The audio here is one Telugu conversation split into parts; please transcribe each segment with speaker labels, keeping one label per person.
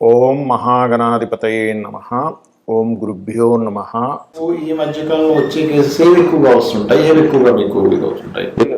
Speaker 1: ఓం మహాగణాధిపతయే నమ. ఓం గురుభ్యో నమ.
Speaker 2: ఈ మధ్యకాలంలో వచ్చే కేసెస్ ఏవి ఎక్కువగా వస్తుంటాయి? ఏవి ఎక్కువగా మీకు ఇదవుతుంటాయి?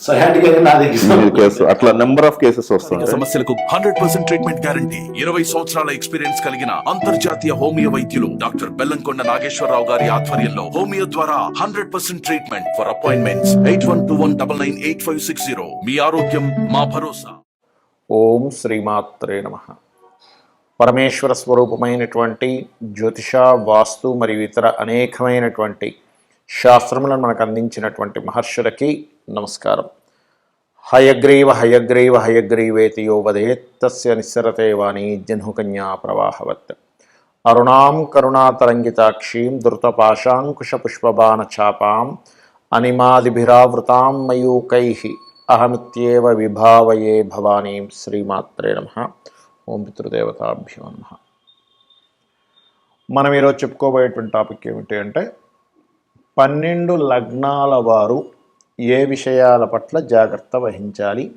Speaker 3: ఈ కేసు అట్లా నెంబర్ ఆఫ్ కేసెస్ వస్తుంటాయి
Speaker 4: సమస్యలకు హండ్రెడ్ పర్సెంట్ ట్రీట్మెంట్ గ్యారంటీ ఇరవై సంవత్సరాల ఎక్స్పీరియన్స్ కలిగిన అంతర్జాతీయ హోమియో వైద్యులు డాక్టర్ బెల్లంకొండ నాగేశ్వరరావు గారి ఆధ్వర్యంలో హోమియో ద్వారా hundred percent treatment for appointments eight one two one double nine eight five six zero మీ ఆరోగ్యం మా భరోసా.
Speaker 1: ఓం శ్రీమాత్రే నమ. పరమేశ్వర స్వరూపమైనటువంటి జ్యోతిష వాస్తు మరియు ఇతర అనేకమైనటువంటి శాస్త్రములను మనకు అందించినటువంటి మహర్షులకి నమస్కారం. హయగ్రీవ హయగ్రీవ హయగ్రీవేతి యో వదేత్ తస్య నిస్సరతే వాణి జహ్నుకన్యా ప్రవాహవత్. అరుణాం కరుణాతరంగితాక్షీం ధృతపాశాంకుశపుష్పబాణఛాపాం అనిమాదిభిరావృతాం మయూకై అహమిత్యేవ విభావయే భవానీం శ్రీమాత్రే నమ. ఓం పితృదేవతాభ్యో నమ. మనం ఈరోజు చెప్పుకోబోయేటువంటి టాపిక్ ఏమిటి అంటే పన్నెండు లగ్నాల వారు ఏ విషయాల పట్ల జాగ్రత్త వహించాలి?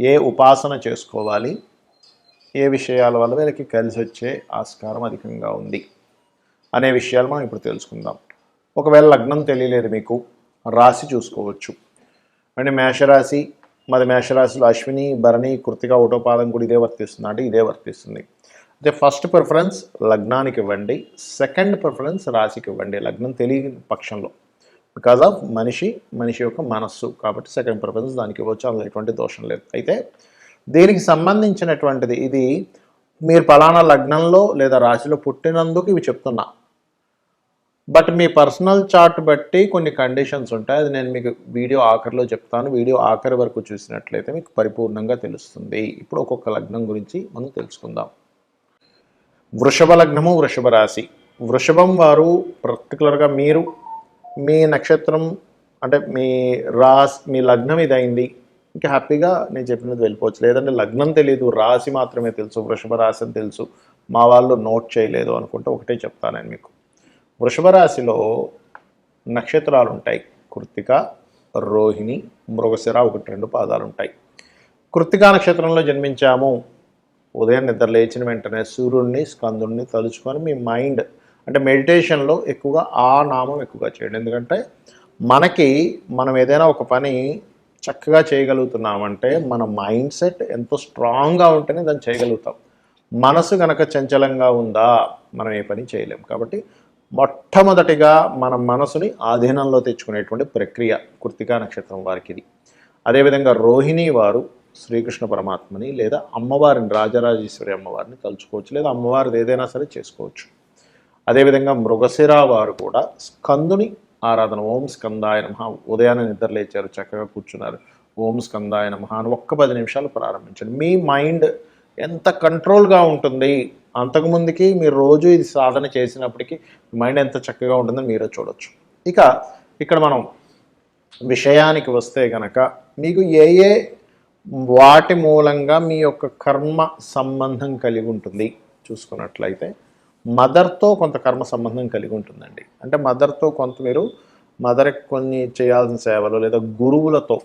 Speaker 1: ఏ ఉపాసన చేసుకోవాలి? ఏ విషయాల వల్ల వీళ్ళకి కలిసి వచ్చే ఆస్కారం అధికంగా ఉంది? అనే విషయాలు మనం ఇప్పుడు తెలుసుకుందాం. ఒకవేళ లగ్నం తెలియలేదు మీకు రాశి చూసుకోవచ్చు. అంటే మేషరాశి మరి మేషరాశిలో అశ్విని భరణి కృతిక ఒకటోపాదం కూడా ఇదే వర్తిస్తుంది. అంటే ఇదే వర్తిస్తుంది. అయితే ఫస్ట్ ప్రిఫరెన్స్ లగ్నానికి ఇవ్వండి. సెకండ్ ప్రిఫరెన్స్ రాశికి ఇవ్వండి. లగ్నం తెలియని పక్షంలో. బికాజ్ ఆఫ్ మనిషి మనిషి యొక్క మనస్సు కాబట్టి సెకండ్ ప్రిఫరెన్స్ దానికి ఇవ్వచ్చు. అందులో ఎటువంటి దోషం లేదు. అయితే దీనికి సంబంధించినటువంటిది ఇది మీరు పలానా లగ్నంలో లేదా రాశిలో పుట్టినందుకు ఇవి చెప్తున్నా. బట్ మీ పర్సనల్ చార్ట్ బట్టి కొన్ని కండిషన్స్ ఉంటాయి. అది నేను మీకు వీడియో ఆఖరిలో చెప్తాను. వీడియో ఆఖరి వరకు చూసినట్లయితే మీకు పరిపూర్ణంగా తెలుస్తుంది. ఇప్పుడు ఒక్కొక్క లగ్నం గురించి మనం తెలుసుకుందాం. వృషభ లగ్నము వృషభ రాశి. వృషభం వారు పర్టికులర్గా మీరు మీ నక్షత్రం అంటే మీ రాస్ మీ లగ్నం ఇది అయింది ఇంకా హ్యాపీగా నేను చెప్పినది వెళ్ళిపోవచ్చు. లేదంటే లగ్నం తెలియదు రాశి మాత్రమే తెలుసు వృషభ రాశి అని తెలుసు. మా వాళ్ళు నోట్ చేయలేదు అనుకుంటే ఒకటే చెప్తాను నేను మీకు. వృషభ రాశిలో నక్షత్రాలు ఉంటాయి. కృత్తిక రోహిణి మృగశిర ఒకటి రెండు పాదాలు ఉంటాయి. కృత్తికా నక్షత్రంలో జన్మించాము. ఉదయం నిద్ర లేచిన వెంటనే సూర్యుడిని స్కందుడిని తలుచుకొని మీ మైండ్ అంటే మెడిటేషన్లో ఎక్కువగా ఆ నామం ఎక్కువగా చేయండి. ఎందుకంటే మనకి మనం ఏదైనా ఒక పని చక్కగా చేయగలుగుతున్నామంటే మన మైండ్ సెట్ ఎంతో స్ట్రాంగ్గా ఉంటేనే దాన్ని చేయగలుగుతాం. మనసు గనక చంచలంగా ఉందా మనం ఏ పని చేయలేం. కాబట్టి మొట్టమొదటిగా మన మనసుని ఆధీనంలో తెచ్చుకునేటువంటి ప్రక్రియ కృతికా నక్షత్రం వారికి ఇది అదేవిధంగా రోహిణి వారు శ్రీకృష్ణ పరమాత్మని లేదా అమ్మవారిని రాజరాజేశ్వరి అమ్మవారిని కలుసుకోవచ్చు లేదా అమ్మవారిది ఏదైనా సరే చేసుకోవచ్చు. అదేవిధంగా మృగశిర వారు కూడా స్కందుని ఆరాధన ఓం స్కందాయ నమ. ఉదయాన్నే నిద్రలేచారు చక్కగా కూర్చున్నారు. ఓం స్కందాయ నమ అని ఒక్క పది నిమిషాలు ప్రారంభించండి మీ మైండ్ ఎంత కంట్రోల్గా ఉంటుంది? అంతకుముందుకి మీరు రోజు ఇది సాధన చేసినప్పటికీ మైండ్ ఎంత చక్కగా ఉంటుందో మీరే చూడొచ్చు. ఇక ఇక్కడ మనం విషయానికి వస్తే కనుక మీకు ఏ ఏ వాటి మూలంగా మీ యొక్క కర్మ సంబంధం కలిగి ఉంటుంది? చూసుకున్నట్లయితే మదర్తో కొంత కర్మ సంబంధం కలిగి ఉంటుందండి. అంటే మదర్తో కొంత మీరు మదర్కి కొన్ని చేయాల్సిన సేవలు లేదా గురువులతో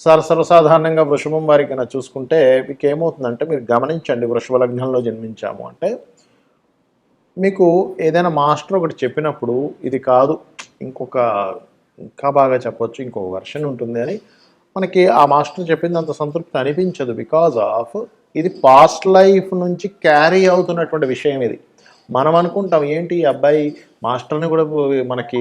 Speaker 1: సార్ సర్వసాధారణంగా వృషభం వారికి నా చూసుకుంటే మీకు ఏమవుతుందంటే మీరు గమనించండి వృషభ లగ్నంలో జన్మించాము అంటే మీకు ఏదైనా మాస్టర్ ఒకటి చెప్పినప్పుడు ఇది కాదు ఇంకొక ఇంకా బాగా చెప్పొచ్చు ఇంకొక వర్షన్ ఉంటుంది అని మనకి ఆ మాస్టర్ చెప్పింది అంత సంతృప్తి అనిపించదు బికాజ్ ఆఫ్ ఇది పాస్ట్ లైఫ్ నుంచి క్యారీ అవుతున్నటువంటి విషయం ఇది. మనం అనుకుంటాం ఏంటి ఈ అబ్బాయి మాస్టర్ని కూడా మనకి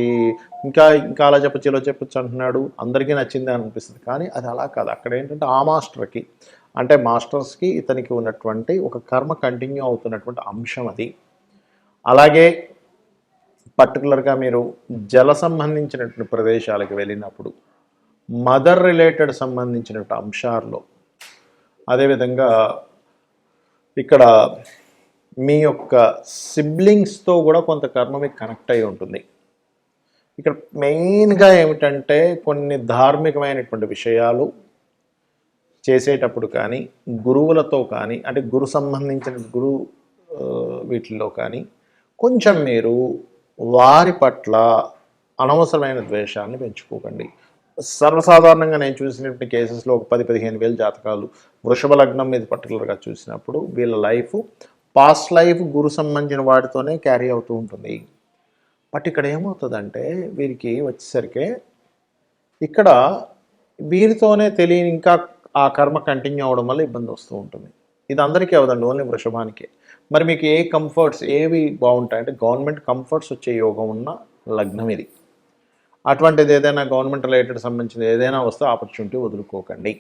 Speaker 1: ఇంకా ఇంకా అలా చెప్పచ్చు ఇలా చెప్పచ్చు అంటున్నాడు. అందరికీ నచ్చింది అని అనిపిస్తుంది. కానీ అది అలా కాదు. అక్కడ ఏంటంటే ఆ మాస్టర్కి అంటే మాస్టర్స్కి ఇతనికి ఉన్నటువంటి ఒక కర్మ కంటిన్యూ అవుతున్నటువంటి అంశం అది. అలాగే పర్టికులర్గా మీరు జల సంబంధించినటువంటి ప్రదేశాలకు వెళ్ళినప్పుడు మదర్ రిలేటెడ్ సంబంధించినటువంటి అంశాల్లో. అదేవిధంగా ఇక్కడ మీ యొక్క సిబ్లింగ్స్తో కూడా కొంత కర్మ మీకు కనెక్ట్ అయి ఉంటుంది. ఇక్కడ మెయిన్గా ఏమిటంటే కొన్ని ధార్మికమైనటువంటి విషయాలు చేసేటప్పుడు కానీ గురువులతో కానీ అంటే గురు సంబంధించిన గురు వీటిల్లో కానీ కొంచెం మీరు వారి పట్ల అనవసరమైన ద్వేషాన్ని పెంచుకోకండి. సర్వసాధారణంగా నేను చూసినటువంటి కేసెస్లో ఒక పది పదిహేను వేల జాతకాలు వృషభ లగ్నం మీద పర్టికులర్గా చూసినప్పుడు వీళ్ళ లైఫ్ పాస్ట్ లైఫ్ గురు సంబంధించిన వాటితోనే క్యారీ అవుతూ ఉంటుంది. బట్ ఇక్కడ ఏమవుతుందంటే వీరికి వచ్చేసరికి ఇక్కడ వీరితోనే తెలియని ఇంకా ఆ కర్మ కంటిన్యూ అవడం వల్ల ఇబ్బంది వస్తూ ఉంటుంది. ఇది అందరికీ అవదండి ఓన్లీ వృషభానికే. మరి మీకు ఏ కంఫర్ట్స్ ఏవి బాగుంటాయి? అంటే గవర్నమెంట్ కంఫర్ట్స్ వచ్చే యోగం ఉన్న లగ్నం ఇది. అటువంటిది ఏదైనా గవర్నమెంట్ రిలేటెడ్ సంబంధించిన ఏదైనా వస్తే ఆపర్చునిటీ వదులుకోకండి.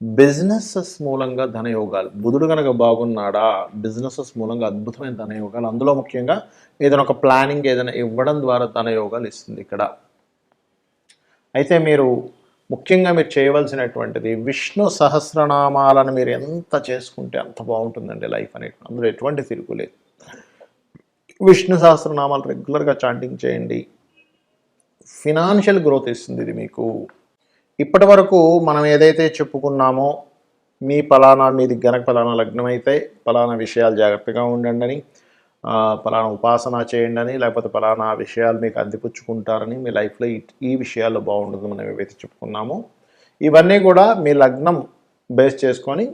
Speaker 1: బిజినెసెస్ మూలంగా ధనయోగాలు. బుధుడు కనుక బాగున్నాడా? బిజినెసెస్ మూలంగా అద్భుతమైన ధనయోగాలు. అందులో ముఖ్యంగా ఏదైనా ఒక ప్లానింగ్ ఏదైనా ఇవ్వడం ద్వారా ధనయోగాలు ఇస్తుంది ఇక్కడ. అయితే మీరు ముఖ్యంగా మీరు చేయవలసినటువంటిది విష్ణు సహస్రనామాలను మీరు ఎంత చేసుకుంటే అంత బాగుంటుందండి లైఫ్ అనేది. అందులో ఎటువంటి తిరుగులేదు. విష్ణు సహస్రనామాలు రెగ్యులర్గా చాంటింగ్ చేయండి. ఫినాన్షియల్ గ్రోత్ ఇస్తుంది ఇది మీకు. ఇప్పటి వరకు మనం ఏదైతే చెప్పుకున్నామో మీ పలానా మీది గనక పలానా లగ్నం అయితే పలానా విషయాలు జాగ్రత్తగా ఉండండి అని పలానా ఉపాసన చేయండి అని లేకపోతే పలానా విషయాలు మీకు అందిపుచ్చుకుంటారని మీ లైఫ్లో ఈ విషయాల్లో బాగుంటుంది మనం ఏవైతే చెప్పుకున్నామో ఇవన్నీ కూడా మీ లగ్నం బేస్ చేసుకొని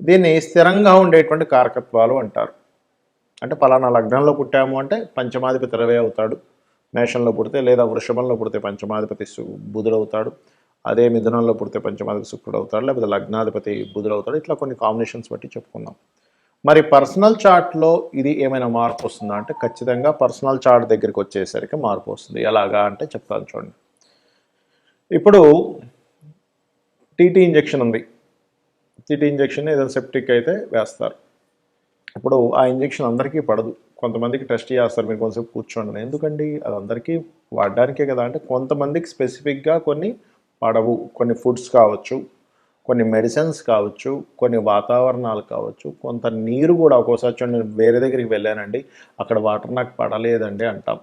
Speaker 1: దీన్ని స్థిరంగా ఉండేటువంటి కారకత్వాలు అంటారు. అంటే పలానా లగ్నంలో పుట్టాము అంటే పంచమాధిపతి ఇరవై అవుతాడు. మేషంలో పుడితే లేదా వృషభంలో పుడితే పంచమాధిపతి బుధుడవుతాడు. అదే మిథునంలో పుడితే పంచమాధిపతి శుక్రుడు అవుతాడు లేకపోతే లగ్నాధిపతి బుధుడు అవుతాడు ఇట్లా కొన్ని కాంబినేషన్స్ బట్టి చెప్పుకుందాం మరి పర్సనల్ చార్ట్లో ఇది ఏమైనా మార్పు వస్తుందా అంటే ఖచ్చితంగా పర్సనల్ చార్ట్ దగ్గరికి వచ్చేసరికి మార్పు వస్తుంది. ఎలాగా అంటే చెప్తాను చూడండి. ఇప్పుడు టీటీ ఇంజెక్షన్ ఉంది. టీటీ ఇంజెక్షన్ ఏదైనా సెప్టిక్ అయితే వేస్తారు. ఇప్పుడు ఆ ఇంజెక్షన్ అందరికీ పడదు. కొంతమందికి టెస్ట్ చేస్తారు మీరు కొంతసేపు కూర్చోండి ఎందుకండి? అది అందరికీ వాడడానికే కదా. అంటే కొంతమందికి స్పెసిఫిక్గా కొన్ని పడవు. కొన్ని ఫుడ్స్ కావచ్చు కొన్ని మెడిసిన్స్ కావచ్చు కొన్ని వాతావరణాలు కావచ్చు. కొంత నీరు కూడా ఒక్కోసారి చూడండి నేను వేరే దగ్గరికి వెళ్ళానండి. అక్కడ వాటర్ నాకు పడలేదండి అంటాం.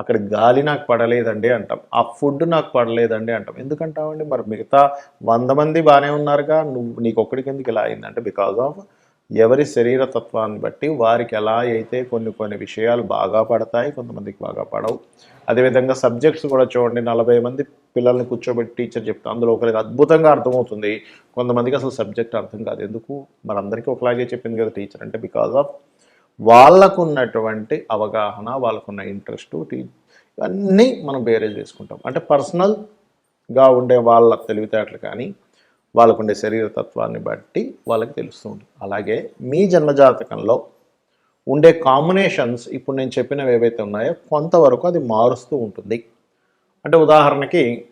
Speaker 1: అక్కడ గాలి నాకు పడలేదండి అంటాం. ఆ ఫుడ్ నాకు పడలేదండి అంటాం. ఎందుకంటామండి? మరి మిగతా వంద మంది బాగానే ఉన్నారుగా. నువ్వు నీకు ఒక్కడికి ఎందుకు ఇలా అయిందంటే బికాజ్ ఆఫ్ ఎవరి శరీర తత్వాన్ని బట్టి వారికి ఎలా అయితే కొన్ని కొన్ని విషయాలు బాగా పడతాయి కొంతమందికి బాగా పడవు. అదేవిధంగా సబ్జెక్ట్స్ కూడా చూడండి నలభై మంది పిల్లల్ని కూర్చోబెట్టి టీచర్ చెప్తా అందులో ఒకరికి అద్భుతంగా అర్థమవుతుంది. కొంతమందికి అసలు సబ్జెక్ట్ అర్థం కాదు. ఎందుకు? మనందరికీ ఒకలాగే చెప్పింది కదా టీచర్ అంటే బికాజ్ ఆఫ్ వాళ్ళకున్నటువంటి అవగాహన వాళ్ళకున్న ఇంట్రెస్ట్ ఇవన్నీ మనం బేరేజ్ చేసుకుంటాం. అంటే పర్సనల్గా ఉండే వాళ్ళ తెలివితేటలు కానీ వాళ్ళకు ఉండే శరీర తత్వాన్ని బట్టి వాళ్ళకి తెలుస్తుంది అలాగే మీ జన్మజాతకంలో ఉండే కాంబినేషన్స్ ఇప్పుడు నేను చెప్పినవి ఏవైతే ఉన్నాయో కొంతవరకు అది మారుస్తూ ఉంటుంది. అంటే ఉదాహరణకి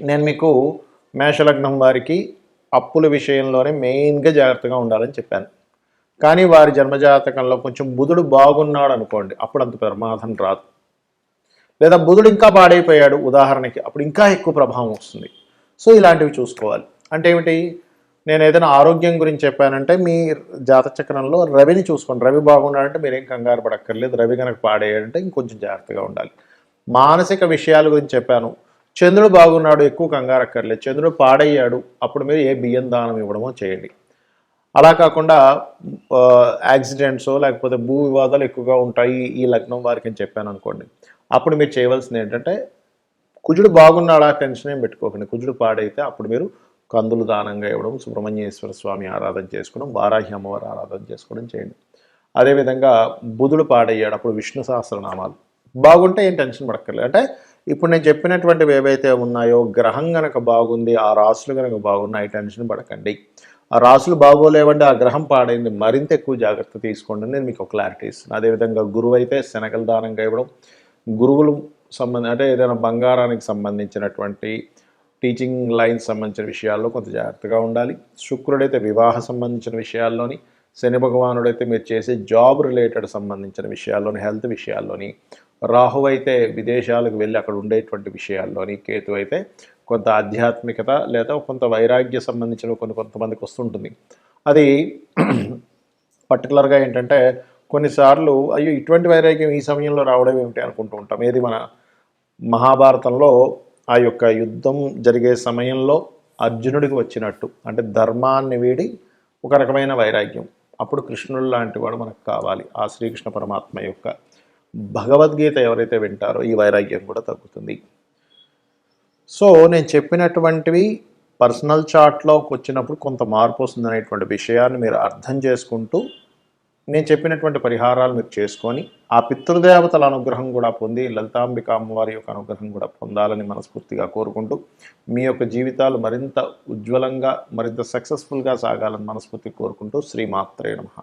Speaker 1: నేను మీకు మేషలగ్నం వారికి అప్పుల విషయంలోనే మెయిన్గా జాగ్రత్తగా ఉండాలని చెప్పాను. కానీ వారి జన్మజాతకంలో కొంచెం బుధుడు బాగున్నాడు అనుకోండి అప్పుడు అంత ప్రమాదం రాదు. లేదా బుధుడు ఇంకా పాడైపోయాడు ఉదాహరణకి అప్పుడు ఇంకా ఎక్కువ ప్రభావం వస్తుంది. సో ఇలాంటివి చూసుకోవాలి. అంటే ఏమిటి? నేను ఏదైనా ఆరోగ్యం గురించి చెప్పానంటే మీ జాత చక్రంలో రవిని చూసుకోండి. రవి బాగున్నాడంటే మీరేం కంగారు పడక్కర్లేదు. రవి కనుక పాడేయాడంటే ఇంకొంచెం జాగ్రత్తగా ఉండాలి. మానసిక విషయాల గురించి చెప్పాను. చంద్రుడు బాగున్నాడు ఎక్కువ కంగారు అక్కర్లేదు. చంద్రుడు పాడయ్యాడు అప్పుడు మీరు ఏ బియ్యం దానం ఇవ్వడమో చేయండి. అలా కాకుండా యాక్సిడెంట్స్ లేకపోతే భూ వివాదాలు ఎక్కువగా ఉంటాయి ఈ లగ్నం వారికి అని చెప్పాను అనుకోండి. అప్పుడు మీరు చేయవలసింది ఏంటంటే కుజుడు బాగున్నాడా టెన్షన్ ఏం పెట్టుకోకండి. కుజుడు పాడైతే అప్పుడు మీరు కందులు దానంగా ఇవ్వడం సుబ్రహ్మణ్యేశ్వర స్వామి ఆరాధన చేసుకోవడం వారాహి అమ్మవారి ఆరాధన చేసుకోవడం చేయండి. అదేవిధంగా బుధుడు పాడయ్యాడు అప్పుడు విష్ణు సహస్రనామాలు. బాగుంటే ఏం టెన్షన్ పడక్కర్లేదు. అంటే ఇప్పుడు నేను చెప్పినటువంటివి ఏవైతే ఉన్నాయో గ్రహం గనక బాగుంది ఆ రాసులు గనక బాగున్నాయి టెన్షన్ పడకండి. ఆ రాసులు బాగోలేవండి ఆ గ్రహం పాడైంది మరింత ఎక్కువ జాగ్రత్త తీసుకోండి నేను మీకు ఒక క్లారిటీ ఇస్తున్నాను అదేవిధంగా గురువు అయితే శనగల దానంగా ఇవ్వడం గురువులు సంబంధ అంటే ఏదైనా బంగారానికి సంబంధించినటువంటి టీచింగ్ లైన్స్ సంబంధించిన విషయాల్లో కొంత జాగ్రత్తగా ఉండాలి. శుక్రుడైతే వివాహ సంబంధించిన విషయాల్లోని శని భగవానుడైతే మీరు చేసే జాబ్ రిలేటెడ్ సంబంధించిన విషయాల్లోని హెల్త్ విషయాల్లోని రాహు అయితే విదేశాలకు వెళ్ళి అక్కడ ఉండేటువంటి విషయాల్లోని కేతు అయితే కొంత ఆధ్యాత్మికత లేదా కొంత వైరాగ్య సంబంధించిన కొన్ని కొంతమందికి వస్తుంటుంది. అది పర్టికులర్గా ఏంటంటే కొన్నిసార్లు అయ్యో ఇటువంటి వైరాగ్యం ఈ సమయంలో రావడం ఏమిటి అనుకుంటూ ఉంటాం. ఏది మన మహాభారతంలో ఆ యొక్క యుద్ధం జరిగే సమయంలో అర్జునుడికి వచ్చినట్టు అంటే ధర్మాన్ని వీడి ఒక రకమైన వైరాగ్యం. అప్పుడు కృష్ణుడు లాంటి వాడు మనకు కావాలి. ఆ శ్రీకృష్ణ పరమాత్మ యొక్క భగవద్గీత ఎవరైతే వింటారో ఈ వైరాగ్యం కూడా తగ్గుతుంది. సో నేను చెప్పినటువంటివి పర్సనల్ చార్ట్లోకి వచ్చినప్పుడు కొంత మార్పు వస్తుంది అనేటువంటి విషయాన్ని మీరు అర్థం చేసుకుంటూ నేను చెప్పినటువంటి పరిహారాలు మీరు చేసుకొని ఆ పితృదేవతల అనుగ్రహం కూడా పొంది లలితాంబిక అమ్మవారి యొక్క అనుగ్రహం కూడా పొందాలని మనస్ఫూర్తిగా కోరుకుంటూ మీ యొక్క జీవితాలు మరింత ఉజ్వలంగా మరింత సక్సెస్ఫుల్గా సాగాలని మనస్ఫూర్తి కోరుకుంటూ శ్రీమాత్రే నమః.